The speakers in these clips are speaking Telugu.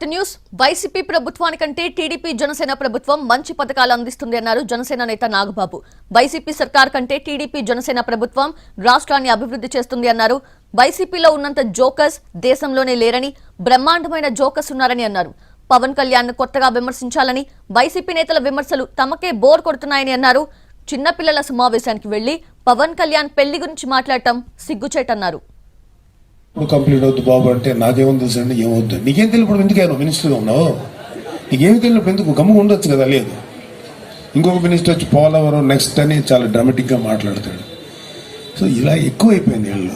టు న్యూస్ వైసీపీ ప్రభుత్వానికంటే టీడీపీ జనసేన ప్రభుత్వం మంచి పథకాలు అందిస్తుంది అన్నారు జనసేన నేత నాగబాబు. వైసీపీ సర్కార్ కంటే టీడీపీ జనసేన ప్రభుత్వం రాష్ట్రాన్ని అభివృద్ధి చేస్తుంది అన్నారు. వైసీపీలో ఉన్నంత జోకర్స్ దేశంలోనే లేరని బ్రహ్మాండమైన జోకర్స్ ఉన్నారని అన్నారు. పవన్ కళ్యాణ్ కొత్తగా విమర్శించాలని వైసీపీ నేతల విమర్శలు తమకే బోర్ కొడుతున్నాయని అన్నారు. చిన్నపిల్లల సమావేశానికి వెళ్ళి పవన్ కళ్యాణ్ పెళ్ళి గురించి మాట్లాడటం సిగ్గుచేటన్నారు. ఇప్పుడు కంప్లీట్ అవుద్దు బాబు అంటే నాకేమో తెలుసు అండి ఏమవుద్దు నీకేం తెలియప్పుడు ఎందుకు మినిస్టర్గా ఉన్నావు? నీకేమి తెలియనప్పుడు ఎందుకు? గమ్ముగా ఉండొచ్చు కదా లేదు. ఇంకొక మినిస్టర్ వచ్చి పోలవరం నెక్స్ట్ అని చాలా డ్రామాటిక్గా మాట్లాడతాడు. సో ఇలా ఎక్కువైపోయింది వీళ్ళు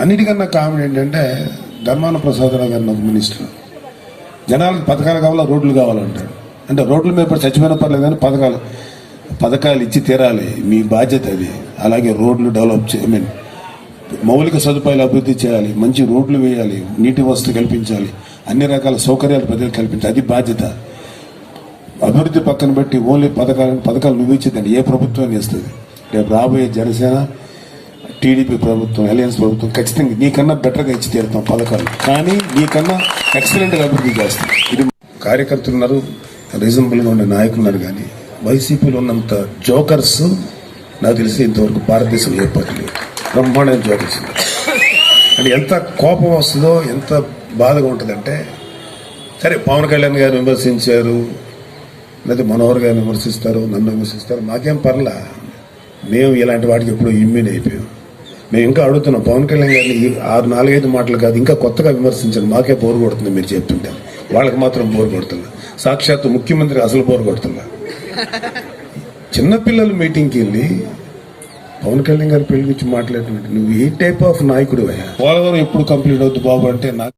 అన్నిటికన్నా కామెడీ ఏంటంటే ధర్మాన ప్రసాదరావు గారిని ఒక మినిస్టర్ జనాలకు పథకాలు కావాలా? రోడ్లు కావాలంటాడు. అంటే రోడ్ల మీద ఇప్పుడు చచ్చిపోయిన పర్లేదు కానీ పథకాలు పథకాలు ఇచ్చి తీరాలి. మీ బాధ్యత అది. అలాగే రోడ్లు డెవలప్ చే ఐ మీన్ మౌలిక సదుపాయాలు అభివృద్ధి చేయాలి మంచి రోడ్లు వేయాలి నీటి వసతి కల్పించాలి అన్ని రకాల సౌకర్యాలు ప్రజలకు కల్పించాలి. అది బాధ్యత. అభివృద్ధి పక్కన పెట్టి ఓన్లీ పథకాలు పథకాలు నువ్వు ఇచ్చేదండి ఏ ప్రభుత్వాన్ని ఇస్తుంది రేపు రాబోయే జనసేన టీడీపీ ప్రభుత్వం అలయన్స్ ప్రభుత్వం ఖచ్చితంగా నీకన్నా బెటర్గా ఇచ్చి తీరుతాం పథకాలు. కానీ నీకన్నా ఎక్సలెంట్గా అభివృద్ధి చేస్తాం. ఇది కార్యకర్తలు ఉన్నారు రీజనబుల్గా ఉండే నాయకులు ఉన్నారు కానీ వైసీపీలో ఉన్నంత జోకర్స్ నాకు తెలిసి ఇంతవరకు భారతదేశంలో ఏర్పడలేదు బ్రహ్మాండం జోకర్స్ అంటే ఎంత కోపం వస్తుందో ఎంత బాధగా ఉంటుందంటే సరే పవన్ కళ్యాణ్ గారు విమర్శించారు లేదా మనోహర్ గారు విమర్శిస్తారు నన్ను విమర్శిస్తారు మాకేం పర్లా. మేము ఇలాంటి వాటికి ఎప్పుడూ ఇమ్యూన్ అయిపోయాం. మేము ఇంకా అడుగుతున్నాం పవన్ కళ్యాణ్ గారిని ఆరు నాలుగైదు మాటలు కాదు ఇంకా కొత్తగా విమర్శించండి మాకే బోరు కొడుతుంది మీరు చెప్తుంటే. వాళ్ళకి మాత్రం బోరు కొడుతున్నా సాక్షాత్తు ముఖ్యమంత్రి అసలు బోరు కొడుతున్నా చిన్నపిల్లల మీటింగ్కి వెళ్ళి పవన్ కళ్యాణ్ గారి పెళ్ళి గురించి మాట్లాడినట్టు. నువ్వు ఏ టైప్ ఆఫ్ నాయకుడు పోలవరం ఎప్పుడు కంప్లీట్ అవుద్ది బాబు అంటే నాకు